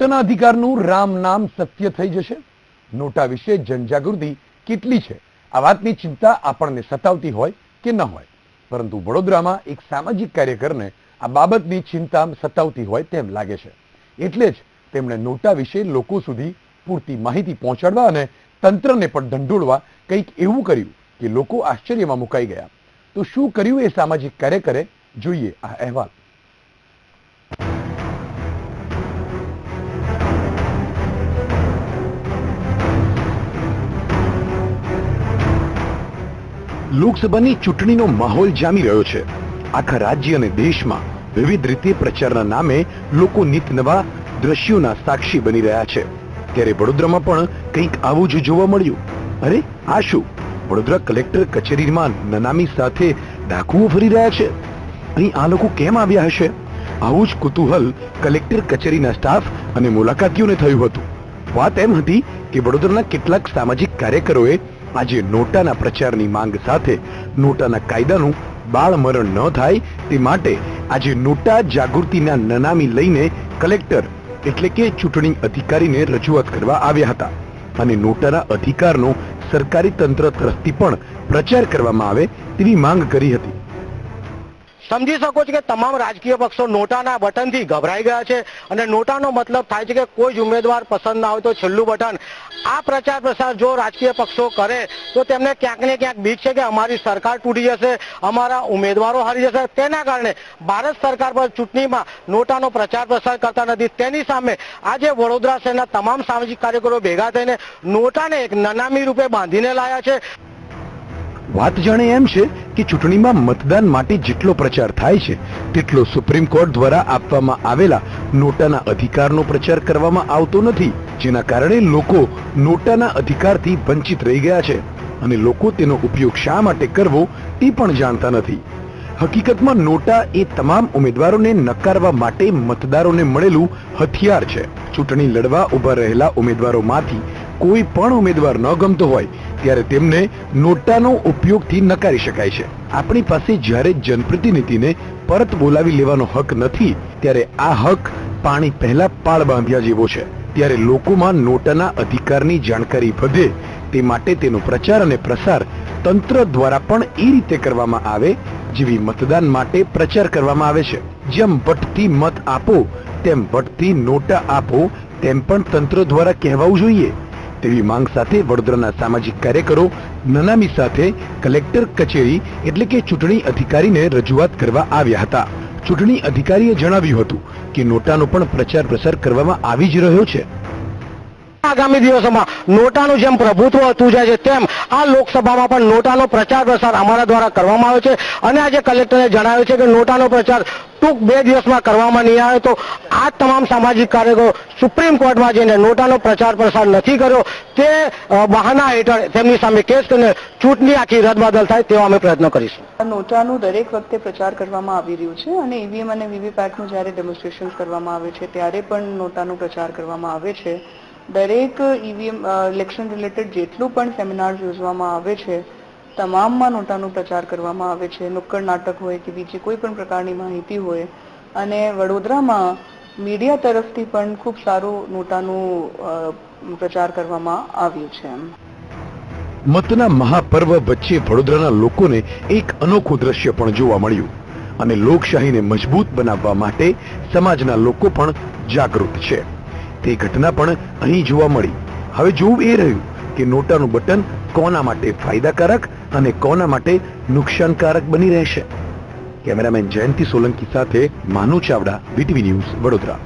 નોટાના અધિકારનું રામ નામ સત્ય થઈ જશે? નોટા વિશે જનજાગૃતિ કેટલી છે? આ વાતની ચિંતા આપણને સતાવતી હોય કે ન હોય? પરંતુ વડોદરામાં એક સામાજિક કાર્યકરને આ બાબતની ચિંતા સતાવતી હોય તેમ લાગે છે. એટલે જ તેમણે નોટા વિશે લોકો સુધી પૂરતી માહિતી પહોંચાડવા અને તંત્રને પણ ઢંઢોળવા કંઈક એવું કર્યું કે લોકો આશ્ચર્યમાં મુકાઈ ગયા. તો શું કર્યું એ સામાજિક કાર્યકરે? જોઈએ આ અહેવાલ. લોકસભાની ચૂંટણીનો માહોલ જામી રહ્યો છે. આખા રાજ્ય અને દેશમાં વિવિધ રીતે પ્રચારના નામે લોકો નિત નવા દ્રશ્યોના સાક્ષી બની રહ્યા છે. ત્યારે વડોદરામાં પણ કંઈક આવું જ જોવા મળ્યું. અરે, આ શું? વડોદરા કલેક્ટર કચેરીમાં નનામી સાથે ડાકુઓ ફરી રહ્યા છે. અહીં આ લોકો કેમ આવ્યા હશે? આવું જ કુતૂહલ કલેક્ટર કચેરીના સ્ટાફ અને મુલાકાતીઓને થયું હતું. વાત એમ હતી કે વડોદરાના કેટલાક સામાજિક કાર્યકરોએ આજે નોટાના પ્રચારની માંગ સાથે નોટાના કાયદાનું બાળમરણ ન થાય તે માટે આજે નોટા જાગૃતિના નનામી લઈને કલેક્ટર એટલે કે ચૂંટણી અધિકારીને રજૂઆત કરવા આવ્યા હતા. અને નોટાના અધિકારનો સરકારી તંત્ર તરફથી પણ પ્રચાર કરવામાં આવે તેવી માંગ કરી હતી. સમજી શકો છો કે તમામ રાજકીય પક્ષો નોટાના બટનથી ગભરાઈ ગયા છે અને નોટાનો મતલબ થાય છે કે કોઈ જ ઉમેદવાર પસંદ ના હોય તો છેલ્લું બટન. આ પ્રચાર પ્રસાર જો રાજકીય પક્ષો કરે, તો તેમને ક્યાંક ને ક્યાંક બીક છે કે અમારી સરકાર તૂટી જશે, અમારા ઉમેદવારો હારી જશે. તેના કારણે ભારત સરકાર પર ચૂંટણીમાં નોટાનો પ્રચાર પ્રસાર કરતા નથી. તેની સામે આજે વડોદરા શહેરના તમામ સામાજિક કાર્યકરો ભેગા થઈને નોટાને એક નનામી રૂપે બાંધીને લાયા છે. વાત જાણે એમ છે કે ચૂંટણીમાં મતદાન માટે જેટલો પ્રચાર થાય છે, તેટલો સુપ્રીમ કોર્ટ દ્વારા આપવામાં આવેલા નોટાના અધિકારનો પ્રચાર કરવામાં આવતો નથી, જેના કારણે લોકો નોટાના અધિકારથી વંચિત રહી ગયા છે અને લોકો તેનો ઉપયોગ શા માટે કરવો તે પણ જાણતા નથી. હકીકતમાં નોટા એ તમામ ઉમેદવારોને નકારવા માટે મતદારોને મળેલું હથિયાર છે. ચૂંટણી લડવા ઊભા રહેલા ઉમેદવારોમાંથી કોઈ પણ ઉમેદવાર ન ગમતો હોય, ત્યારે તેમને નોટાનો ઉપયોગથી નકારી શકાય છે. આપણી પાસે જ્યારે જનપ્રતિનિધિને પરત બોલાવી લેવાનો હક નથી, ત્યારે આ હક પાણી પહેલા પાળ બાંધ્યા જેવો છે. ત્યારે લોકોમાં નોટાના અધિકારની જાણકારી વધે, તે માટે તેનો પ્રચાર અને પ્રસાર તંત્ર દ્વારા પણ એ રીતે કરવામાં આવે, જેવી મતદાન માટે પ્રચાર કરવામાં આવે છે. જેમ વટથી મત આપો, તેમ વટથી નોટા આપો, તેમ પણ તંત્ર દ્વારા કહેવાવું જોઈએ. તેવી માંગ સાથે વડોદરાના સામાજિક કાર્યકરો, નનામી સાથે કલેક્ટર કચેરી એટલે કે ચૂંટણી અધિકારીને રજૂઆત કરવા આવ્યા હતા. ચૂંટણી અધિકારીએ જણાવ્યું હતું કે નોટાનો પણ પ્રચાર પ્રસાર કરવામાં આવી જ રહ્યો છે. આગામી દિવસોમાં નોટાનું જેમ પ્રભુત્વ હતું જાય છે, તેમ આ લોકસભામાં પણ નોટાનો પ્રચાર પ્રસાર અમારા દ્વારા કરવામાં આવ્યો છે. અને આજે કલેક્ટરે જણાવ્યું છે કે નોટાનો પ્રચાર ટૂંક બે દિવસમાં કરવામાં નહીં આવે તો આ તમામ સામાજિક કાર્યકરો સુપ્રીમ કોર્ટમાં જઈને નોટાનો પ્રચાર પ્રસાર નથી કર્યો. તે બહાના હેઠળ તેમની સામે કેસ કરીને ચૂંટણી આખી રદબદલ થાય તેવા અમે પ્રયત્ન કરીશું. નોટાનું દરેક વખતે પ્રચાર કરવામાં આવી રહ્યું છે અને ઈવીએમ અને વીવીપેટનું જ્યારે ડેમોન્સ્ટ્રેશન કરવામાં આવે છે, ત્યારે પણ નોટાનો પ્રચાર કરવામાં આવે છે. દરેક ઈવીએમ ઇલેક્શન રિલેટેડ જેટલું પણ સેમિનાર યોજવામાં આવે છે, તમામમાં નોટાનો પ્રચાર કરવામાં આવે છે, નુક્કડ નાટક હોય કે બીજી કોઈ પણ પ્રકારની માહિતી હોય, અને વડોદરામાં મીડિયા તરફથી પણ ખૂબ સારું નોટાનું પ્રચાર કરવામાં આવ્યું છે. મતના મહાપર્વ વચ્ચે વડોદરાના લોકોને એક અનોખું દ્રશ્ય પણ જોવા મળ્યું, અને લોકશાહીને મજબૂત બનાવવા માટે સમાજના લોકો પણ જાગૃત છે. તે ઘટના પણ અહીં જોવા મળી. હવે જોવું એ રહ્યું કે નોટાનું બટન કોના માટે ફાયદાકારક અને કોના માટે નુકસાનકારક બની રહેશે. કેમેરામેન જયંતિ સોલંકી સાથે માનુ ચાવડા, વીટીવી ન્યૂઝ વડોદરા.